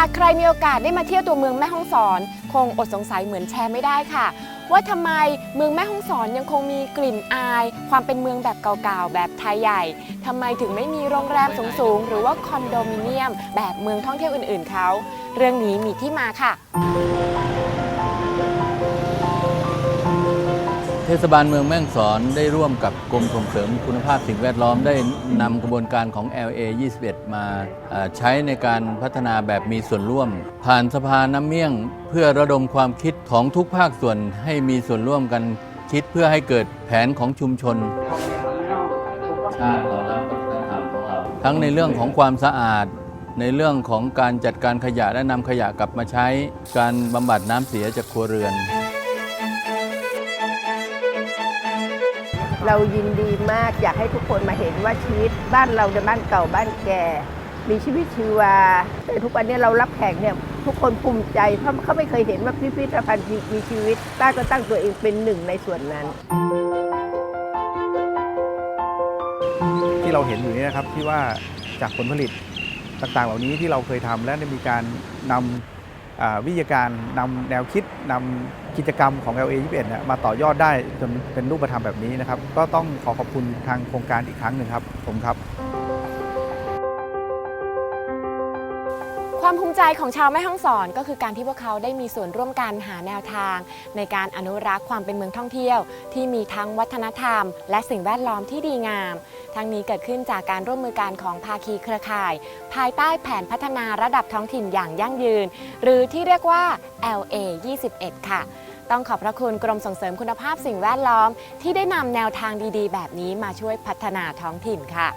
ากใครมีโอกาสได้มาเที่ยวตัวเมืองแม่ฮ่องสอน คงอดสงสัยเหมือนแชร์ไม่ได้ค่ะ ว่าทำไมเมืองแม่ฮ่องสอนยังคงมีกลิ่นอาย ความเป็นเมืองแบบเก่าๆ แบบไทยใหญ่ทำไมถึงไม่มีโรงแรมสูงๆ หรือว่าคอนโดมิเนียม แบบเมืองท่องเที่ยวอื่นๆเขา เรื่องนี้มีที่มาค่ะ ทศบาลเมืองแม่ฮ่องสอนได้ร่วมกับกรมส่งเสริมคุณภาพสิ่งแวดล้อมได้นำกระบวนการของ LA 21 มาใช้ในการพัฒนาแบบมีส่วนร่วม ผ่านสภาน้ำเมี่ยง เพื่อระดมความคิดของทุกภาคส่วนให้มีส่วนร่วมกันคิดเพื่อให้เกิดแผนของชุมชนชาติต่อรับวัฒนธรรมของเราทั้งในเรื่องของความสะอาดในเรื่องของการจัดการขยะและนำขยะกลับมาใช้ การบำบัดน้ำเสียจากครัวเรือน เรายินดีมากอยากให้ทุกคนมาเห็นว่าชีวิตบ้านเราในยบ้านเก่าบ้านแก่ มีชีวิตชีวา แต่ทุกวันนี้เรารับแขกเนี่ยทุกคนภูมิใจเพราะเขาไม่เคยเห็นว่าพิพิธภัณฑ์มีชีวิตป้าก็ตั้งตัวเองเป็นหนึ่งในส่วนนั้น ที่เราเห็นอยู่นี้นะครับที่ว่าจากผลผลิตต่างๆ เหล่านี้ที่เราเคยทำและได้มีการนำอ่า วิทยาการนำแนวคิดนำกิจกรรมของ LA 21เนี่ยมาต่อยอดได้จนเป็นรูปธรรมแบบนี้นะครับ ก็ต้องขอขอบคุณทางโครงการอีกครั้งหนึ่งครับผมครับ ความภูมิใจของชาวแม่ฮ่องสอนก็คือการที่พวกเขาได้มีส่วนร่วมกันหาแนวทาง ในการอนุรักษ์ความเป็นเมืองท่องเที่ยว ที่มีทั้งวัฒนธรรม และสิ่งแวดล้อมที่ดีงาม ทั้งนี้เกิดขึ้นจากการร่วมมือกันของภาคีเครือข่าย ภายใต้แผนพัฒนาระดับท้องถิ่นอย่างยั่งยืน หรือที่เรียกว่า LA 21 ค่ะต้องขอบพระคุณกรมส่งเสริมคุณภาพสิ่งแวดล้อม ที่ได้นำแนวทางดีๆ แบบนี้มาช่วยพัฒนาท้องถิ่นค่ะ